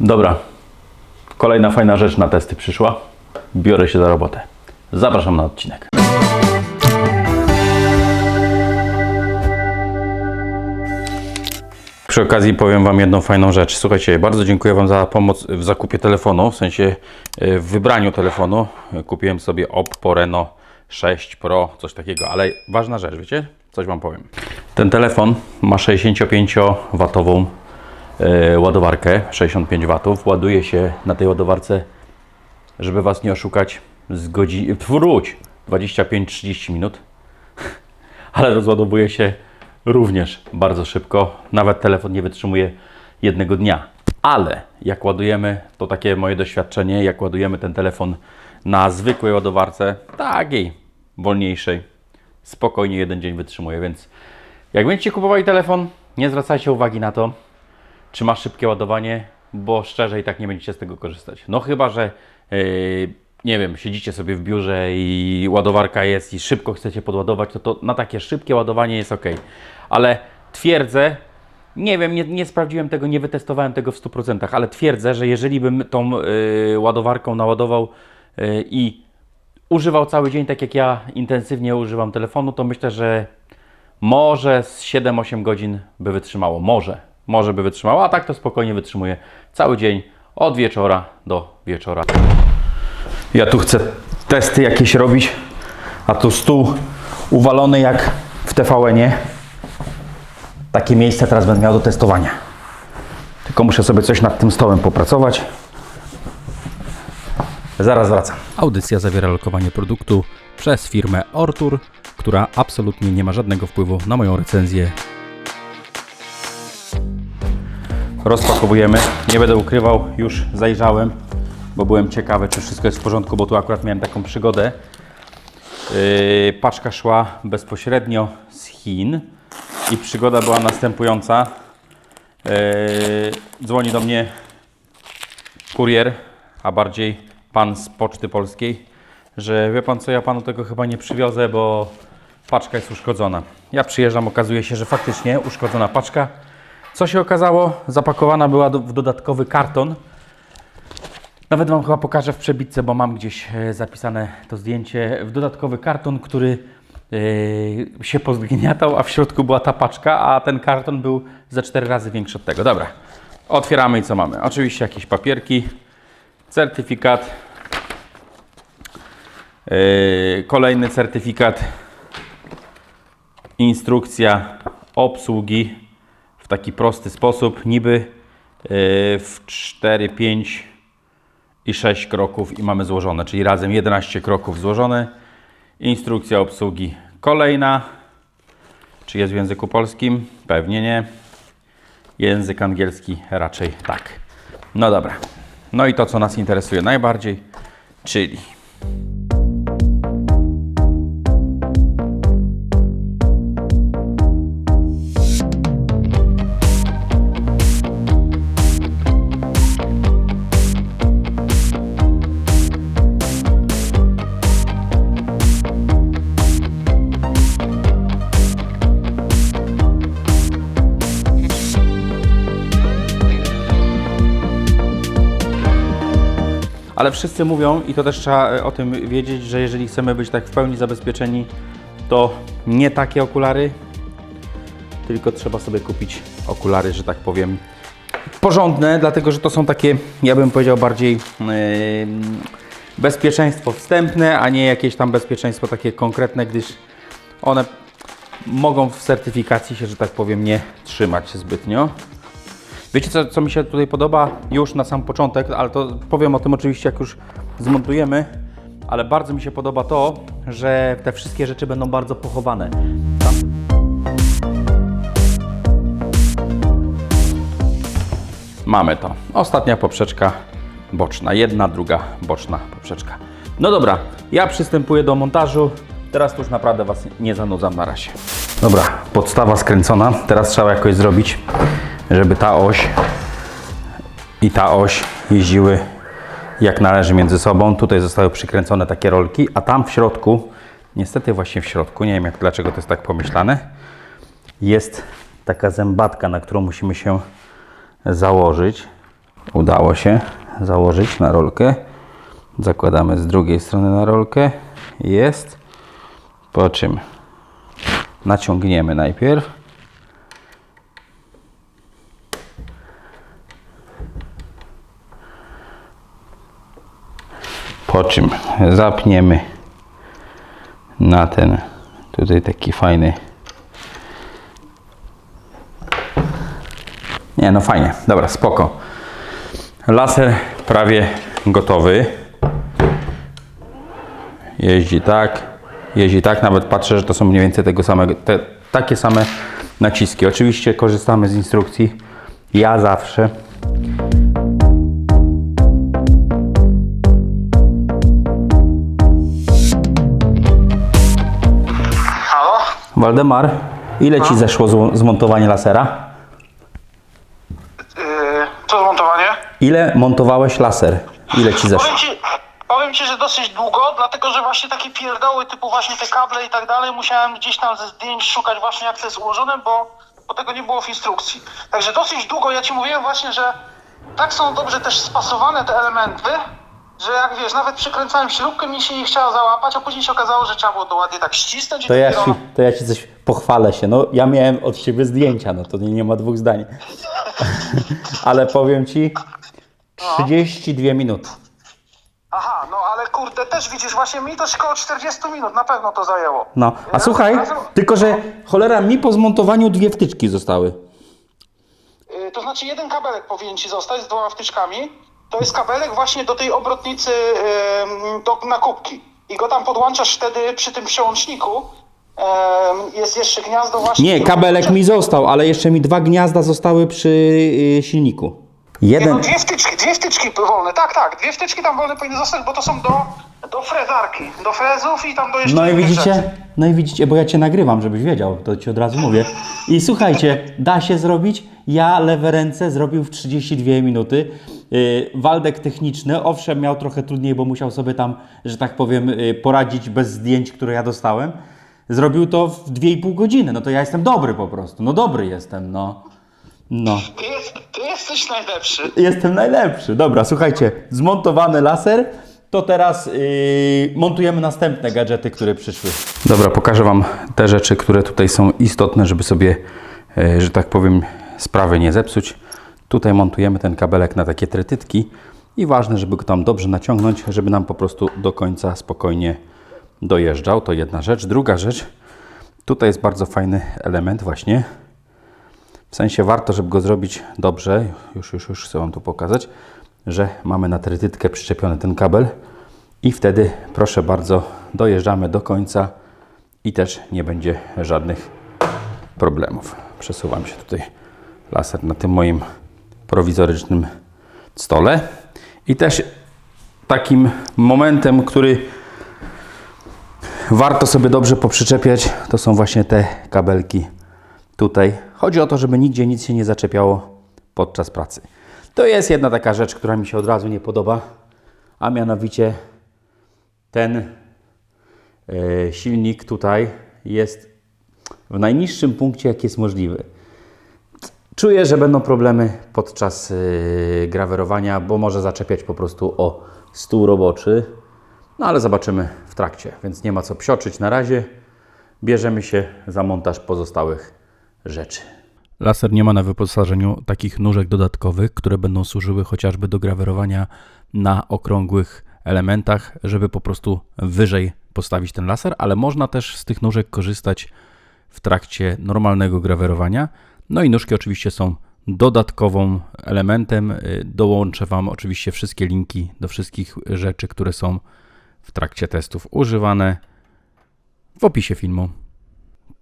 Dobra. Kolejna fajna rzecz na testy przyszła. Biorę się za robotę. Zapraszam na odcinek. Przy okazji powiem Wam jedną fajną rzecz. Słuchajcie, bardzo dziękuję Wam za pomoc w zakupie telefonu, w sensie e, w wybraniu telefonu. Kupiłem sobie Oppo Reno 6 Pro, coś takiego, ale ważna rzecz, wiecie? Coś Wam powiem. Ten telefon ma 65W e, ładowarkę, 65 W. Ładuje się na tej ładowarce, żeby Was nie oszukać, z godzin... Wróć! 25-30 minut ale rozładowuje się również bardzo szybko. Nawet telefon nie wytrzymuje jednego dnia. Ale jak ładujemy, to takie moje doświadczenie, jak ładujemy ten telefon na zwykłej ładowarce, takiej wolniejszej, spokojnie jeden dzień wytrzymuje. Więc jak będziecie kupowali telefon, nie zwracajcie uwagi na to, czy ma szybkie ładowanie, bo szczerze i tak nie będziecie z tego korzystać. No chyba, że yy, nie wiem, siedzicie sobie w biurze i ładowarka jest i szybko chcecie podładować, to, to na takie szybkie ładowanie jest ok. Ale twierdzę, nie wiem, nie, nie sprawdziłem tego, nie wytestowałem tego w 100%, ale twierdzę, że jeżeli bym tą yy, ładowarką naładował yy, i używał cały dzień, tak jak ja intensywnie używam telefonu, to myślę, że może z 7-8 godzin by wytrzymało. Może. Może by wytrzymało, a tak to spokojnie wytrzymuje cały dzień od wieczora do wieczora. Ja tu chcę testy jakieś robić, a tu stół uwalony jak w TVN-ie. Takie miejsce teraz będę miał do testowania. Tylko muszę sobie coś nad tym stołem popracować. Zaraz wracam. Audycja zawiera lokowanie produktu przez firmę Ortur, która absolutnie nie ma żadnego wpływu na moją recenzję. Rozpakowujemy. Nie będę ukrywał, już zajrzałem, bo byłem ciekawy, czy wszystko jest w porządku, bo tu akurat miałem taką przygodę. Yy, paczka szła bezpośrednio z Chin i przygoda była następująca. Yy, dzwoni do mnie kurier, a bardziej pan z Poczty Polskiej, że wie pan co, ja panu tego chyba nie przywiozę, bo paczka jest uszkodzona. Ja przyjeżdżam, okazuje się, że faktycznie uszkodzona paczka. Co się okazało? Zapakowana była w dodatkowy karton. Nawet Wam chyba pokażę w przebitce, bo mam gdzieś e, zapisane to zdjęcie. W dodatkowy karton, który e, się pozgniatał, a w środku była ta paczka, a ten karton był ze cztery razy większy od tego. Dobra, otwieramy i co mamy? Oczywiście jakieś papierki, certyfikat, e, kolejny certyfikat, instrukcja obsługi taki prosty sposób, niby yy, w 4, 5 i 6 kroków i mamy złożone, czyli razem 11 kroków złożone. Instrukcja obsługi kolejna. Czy jest w języku polskim? Pewnie nie. Język angielski raczej tak. No dobra. No i to, co nas interesuje najbardziej, czyli Ale wszyscy mówią, i to też trzeba e, o tym wiedzieć, że jeżeli chcemy być tak w pełni zabezpieczeni, to nie takie okulary, tylko trzeba sobie kupić okulary, że tak powiem, porządne, dlatego że to są takie, ja bym powiedział, bardziej yy, bezpieczeństwo wstępne, a nie jakieś tam bezpieczeństwo takie konkretne, gdyż one mogą w certyfikacji się, że tak powiem, nie trzymać zbytnio. Wiecie, co, co mi się tutaj podoba już na sam początek, ale to powiem o tym oczywiście, jak już zmontujemy, ale bardzo mi się podoba to, że te wszystkie rzeczy będą bardzo pochowane. Mamy to. Ostatnia poprzeczka boczna. Jedna, druga boczna poprzeczka. No dobra, ja przystępuję do montażu. Teraz już naprawdę Was nie zanudzam na razie. Dobra, podstawa skręcona. Teraz trzeba jakoś zrobić, żeby ta oś i ta oś jeździły jak należy między sobą. Tutaj zostały przykręcone takie rolki, a tam w środku, niestety właśnie w środku, nie wiem jak, dlaczego to jest tak pomyślane, jest taka zębatka, na którą musimy się założyć. Udało się założyć na rolkę. Zakładamy z drugiej strony na rolkę. Jest. Po czym naciągniemy najpierw. Po czym zapniemy na ten tutaj taki fajny. Nie, no fajnie. Dobra, spoko. Laser prawie gotowy. Jeździ tak, jeździ tak. Nawet patrzę, że to są mniej więcej tego samego, te, takie same naciski. Oczywiście korzystamy z instrukcji. Ja zawsze. Waldemar, ile Ci zeszło zło- zmontowanie lasera? Yy, co zmontowanie? Ile montowałeś laser? Ile Ci zeszło? Powiem ci, powiem ci, że dosyć długo, dlatego że właśnie takie pierdoły typu właśnie te kable i tak dalej musiałem gdzieś tam ze zdjęć szukać właśnie jak to jest ułożone, bo, bo tego nie było w instrukcji. Także dosyć długo, ja ci mówiłem właśnie, że tak są dobrze też spasowane te elementy, że jak wiesz, nawet przykręcałem śrubkę, mi się nie chciała załapać, a później się okazało, że trzeba było to ładnie tak ścisnąć. i To ja, dopiero- ci, to ja Ci coś pochwalę się. No, ja miałem od siebie zdjęcia, no to nie, nie ma dwóch zdań. Ale powiem Ci, 32 minuty. Aha, no ale kurde, też widzisz, właśnie mi to około 40 minut na pewno to zajęło. No, a słuchaj, tylko że cholera mi po zmontowaniu dwie wtyczki zostały. Y, To znaczy jeden kabelek powinien ci zostać z dwoma wtyczkami. To jest kabelek właśnie do tej obrotnicy do, na kubki. I go tam podłączasz wtedy przy tym przełączniku. Jest jeszcze gniazdo właśnie. Nie, kabelek mi został, ale jeszcze mi dwa gniazda zostały przy y, silniku. Nie, no, Jeden, dwie wtyczki, dwie wtyczki wolne, tak, tak. Dwie wtyczki tam wolne powinny zostać, bo to są do, do frezarki. Do frezów i tam do jeszcze No i innych rzeczy. widzicie, no i widzicie, bo ja cię nagrywam, żebyś wiedział, to ci od razu mówię. I słuchajcie, da się zrobić. Ja lewe ręce zrobił w 32 minuty. Yy, Waldek techniczny, owszem, miał trochę trudniej, bo musiał sobie tam, że tak powiem, yy, poradzić bez zdjęć, które ja dostałem. Zrobił to w 2,5 godziny. No to ja jestem dobry po prostu. No dobry jestem, no. No. Ty, jest, ty jesteś najlepszy. Jestem najlepszy. Dobra, słuchajcie, zmontowany laser. To teraz yy, montujemy następne gadżety, które przyszły. Dobra, pokażę Wam te rzeczy, które tutaj są istotne, żeby sobie, yy, że tak powiem, sprawy nie zepsuć. Tutaj montujemy ten kabelek na takie trytytki i ważne, żeby go tam dobrze naciągnąć, żeby nam po prostu do końca spokojnie dojeżdżał. To jedna rzecz. Druga rzecz, tutaj jest bardzo fajny element właśnie. W sensie warto, żeby go zrobić dobrze, już, już, już chcę Wam tu pokazać, że mamy na trytytkę przyczepiony ten kabel i wtedy, proszę bardzo, dojeżdżamy do końca i też nie będzie żadnych problemów. Przesuwam się tutaj laser na tym moim prowizorycznym stole i też takim momentem, który warto sobie dobrze poprzyczepiać, to są właśnie te kabelki tutaj. Chodzi o to, żeby nigdzie nic się nie zaczepiało podczas pracy. To jest jedna taka rzecz, która mi się od razu nie podoba, a mianowicie ten e, silnik tutaj jest w najniższym punkcie, jaki jest możliwy. Czuję, że będą problemy podczas yy, grawerowania, bo może zaczepiać po prostu o stół roboczy. No ale zobaczymy w trakcie, więc nie ma co psioczyć na razie. Bierzemy się za montaż pozostałych rzeczy. Laser nie ma na wyposażeniu takich nóżek dodatkowych, które będą służyły chociażby do grawerowania na okrągłych elementach, żeby po prostu wyżej postawić ten laser, ale można też z tych nóżek korzystać w trakcie normalnego grawerowania. No i nóżki oczywiście są dodatkowym elementem. Dołączę Wam oczywiście wszystkie linki do wszystkich rzeczy, które są w trakcie testów używane w opisie filmu.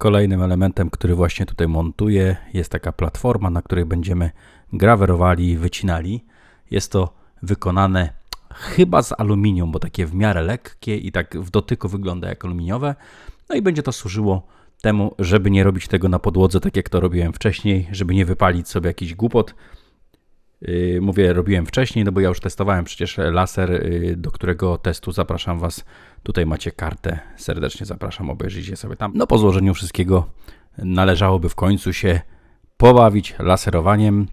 Kolejnym elementem, który właśnie tutaj montuję, jest taka platforma, na której będziemy grawerowali i wycinali. Jest to wykonane chyba z aluminium, bo takie w miarę lekkie i tak w dotyku wygląda jak aluminiowe. No i będzie to służyło temu, żeby nie robić tego na podłodze, tak jak to robiłem wcześniej, żeby nie wypalić sobie jakiś głupot. Yy, Mówię, robiłem wcześniej, no bo ja już testowałem przecież laser, yy, do którego testu zapraszam Was. Tutaj macie kartę, serdecznie zapraszam, obejrzyjcie sobie tam. No po złożeniu wszystkiego należałoby w końcu się pobawić laserowaniem.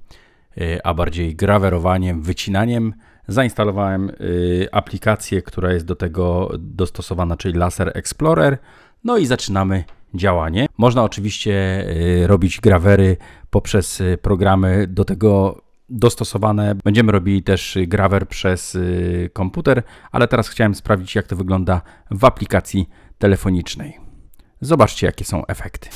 y, a bardziej grawerowaniem, wycinaniem. Zainstalowałem y, aplikację, która jest do tego dostosowana, czyli Laser Explorer. No i zaczynamy działanie. Można oczywiście y, robić grawery poprzez y, programy do tego dostosowane. Będziemy robili też y, grawer przez y, komputer, ale teraz chciałem sprawdzić, jak to wygląda w aplikacji telefonicznej. Zobaczcie, jakie są efekty.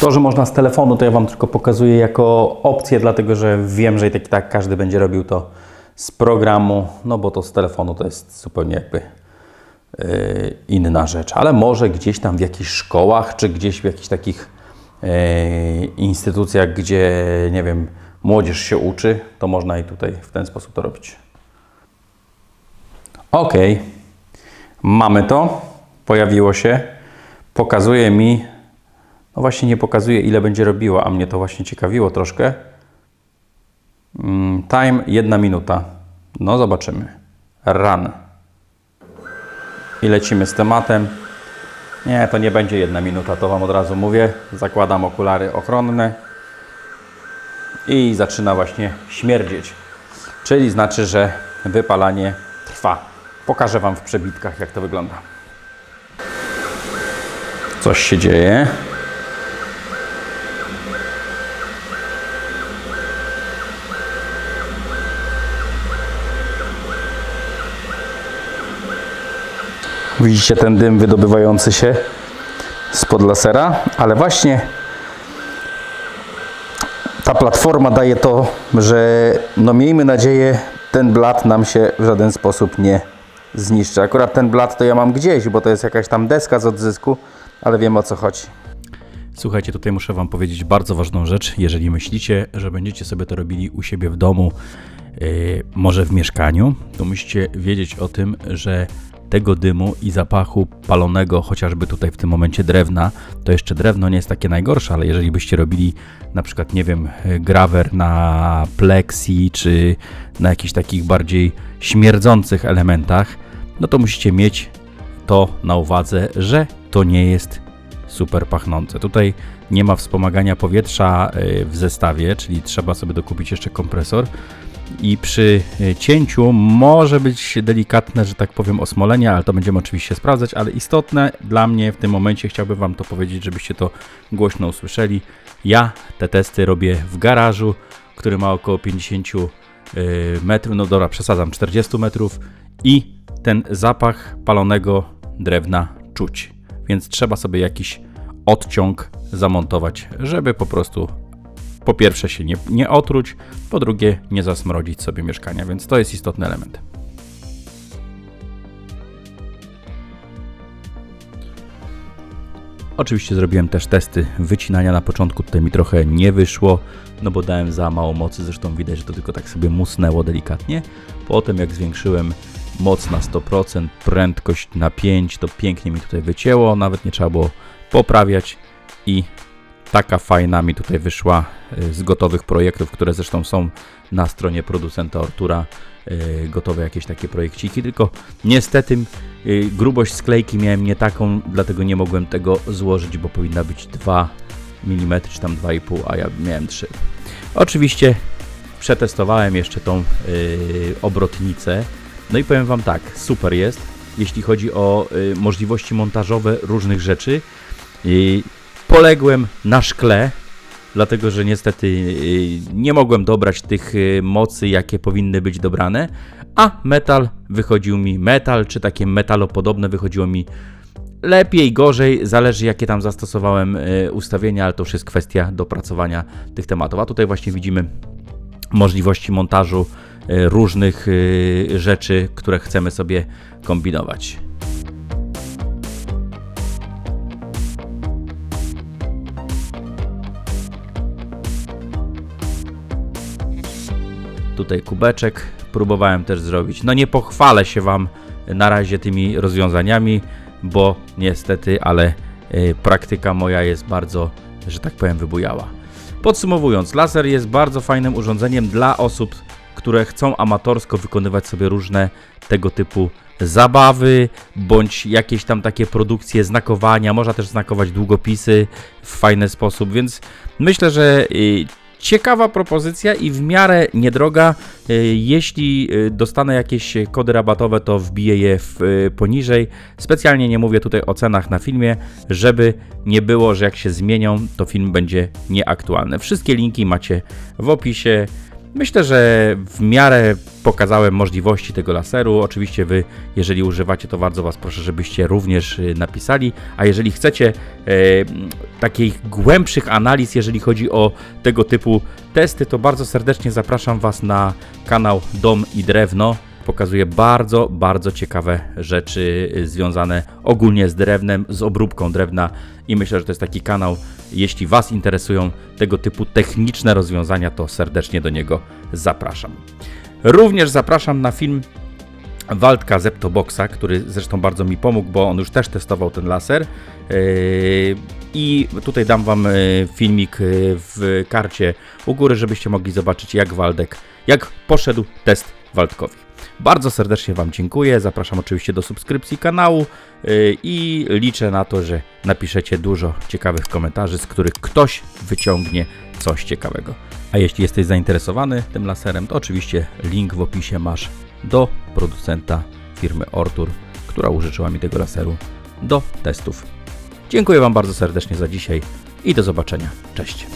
To, że można z telefonu, to ja Wam tylko pokazuję jako opcję, dlatego że wiem, że i tak, i tak każdy będzie robił to z programu, no bo to z telefonu to jest zupełnie jakby yy, inna rzecz. Ale może gdzieś tam w jakichś szkołach, czy gdzieś w jakichś takich yy, instytucjach, gdzie, nie wiem, młodzież się uczy, to można i tutaj w ten sposób to robić. Ok, mamy to, pojawiło się, pokazuje mi no właśnie nie pokazuje, ile będzie robiła, a mnie to właśnie ciekawiło troszkę. Mm, Time jedna minuta. No zobaczymy. Run. I lecimy z tematem. Nie, to nie będzie jedna minuta, to Wam od razu mówię. Zakładam okulary ochronne. I zaczyna właśnie śmierdzieć. Czyli znaczy, że wypalanie trwa. Pokażę Wam w przebitkach, jak to wygląda. Coś się dzieje. Widzicie ten dym wydobywający się spod lasera, ale właśnie ta platforma daje to, że no miejmy nadzieję, ten blat nam się w żaden sposób nie zniszczy. Akurat ten blat to ja mam gdzieś, bo to jest jakaś tam deska z odzysku, ale wiem o co chodzi. Słuchajcie, tutaj muszę Wam powiedzieć bardzo ważną rzecz. Jeżeli myślicie, że będziecie sobie to robili u siebie w domu, yy, może w mieszkaniu, to musicie wiedzieć o tym, że tego dymu i zapachu palonego, chociażby tutaj w tym momencie drewna, to jeszcze drewno nie jest takie najgorsze, ale jeżeli byście robili na przykład, nie wiem, grawer na plexi, czy na jakichś takich bardziej śmierdzących elementach, no to musicie mieć to na uwadze, że to nie jest super pachnące. Tutaj nie ma wspomagania powietrza y, w zestawie, czyli trzeba sobie dokupić jeszcze kompresor. I przy y, cięciu może być delikatne, że tak powiem, osmolenie, ale to będziemy oczywiście sprawdzać. Ale istotne dla mnie w tym momencie chciałbym Wam to powiedzieć, żebyście to głośno usłyszeli. Ja te testy robię w garażu, który ma około 50 y, metrów, no dobra, przesadzam, 40 metrów i ten zapach palonego drewna czuć. Więc trzeba sobie jakiś odciąg zamontować, żeby po prostu po pierwsze się nie, nie otruć, po drugie nie zasmrodzić sobie mieszkania, więc to jest istotny element. Oczywiście zrobiłem też testy wycinania na początku, tutaj mi trochę nie wyszło, no bo dałem za mało mocy, zresztą widać, że to tylko tak sobie musnęło delikatnie. Potem jak zwiększyłem moc na 100%, prędkość na 5, to pięknie mi tutaj wycięło, nawet nie trzeba było poprawiać i taka fajna mi tutaj wyszła y, z gotowych projektów, które zresztą są na stronie producenta Ortura, y, gotowe jakieś takie projekciki, tylko niestety y, grubość sklejki miałem nie taką, dlatego nie mogłem tego złożyć, bo powinna być 2 mm czy tam 2,5, a ja miałem 3. Oczywiście przetestowałem jeszcze tą obrotnicę. No i powiem Wam tak, super jest, jeśli chodzi o możliwości montażowe różnych rzeczy. Poległem na szkle, dlatego że niestety y, nie mogłem dobrać tych y, mocy, jakie powinny być dobrane, a metal wychodził mi, metal czy takie metalopodobne wychodziło mi lepiej, gorzej, zależy jakie tam zastosowałem y, ustawienia, ale to już jest kwestia dopracowania tych tematów. A tutaj właśnie widzimy możliwości montażu różnych rzeczy, które chcemy sobie kombinować. Tutaj kubeczek próbowałem też zrobić. No nie pochwalę się Wam na razie tymi rozwiązaniami, bo niestety, ale y, praktyka moja jest bardzo, że tak powiem, wybujała. Podsumowując, laser jest bardzo fajnym urządzeniem dla osób, które chcą amatorsko wykonywać sobie różne tego typu zabawy, bądź jakieś tam takie produkcje znakowania. Można też znakować długopisy w fajny sposób, więc myślę, że y, ciekawa propozycja i w miarę niedroga. E, Jeśli e, dostanę jakieś kody rabatowe, to wbiję je e, poniżej. Specjalnie nie mówię tutaj o cenach na filmie, żeby nie było, że jak się zmienią, to film będzie nieaktualny. Wszystkie linki macie w opisie. Myślę, że w miarę pokazałem możliwości tego laseru. Oczywiście Wy, jeżeli używacie, to bardzo Was proszę, żebyście również y, napisali. A jeżeli chcecie e, takich głębszych analiz, jeżeli chodzi o tego typu testy, to bardzo serdecznie zapraszam Was na kanał Dom i Drewno. Pokazuje bardzo, bardzo ciekawe rzeczy y, związane ogólnie z drewnem, z obróbką drewna i myślę, że to jest taki kanał, jeśli Was interesują tego typu techniczne rozwiązania, to serdecznie do niego zapraszam. Również zapraszam na film Waldka Zeptoboxa, który zresztą bardzo mi pomógł, bo on już też testował ten laser. Yy, I tutaj dam Wam yy, filmik w karcie u góry, żebyście mogli zobaczyć, jak Waldek, jak poszedł test Waldkowi. Bardzo serdecznie Wam dziękuję. Zapraszam oczywiście do subskrypcji kanału yy, i liczę na to, że napiszecie dużo ciekawych komentarzy, z których ktoś wyciągnie coś ciekawego. A jeśli jesteś zainteresowany tym laserem, to oczywiście link w opisie masz do producenta firmy Ortur, która użyczyła mi tego laseru do testów. Dziękuję Wam bardzo serdecznie za dzisiaj i do zobaczenia. Cześć.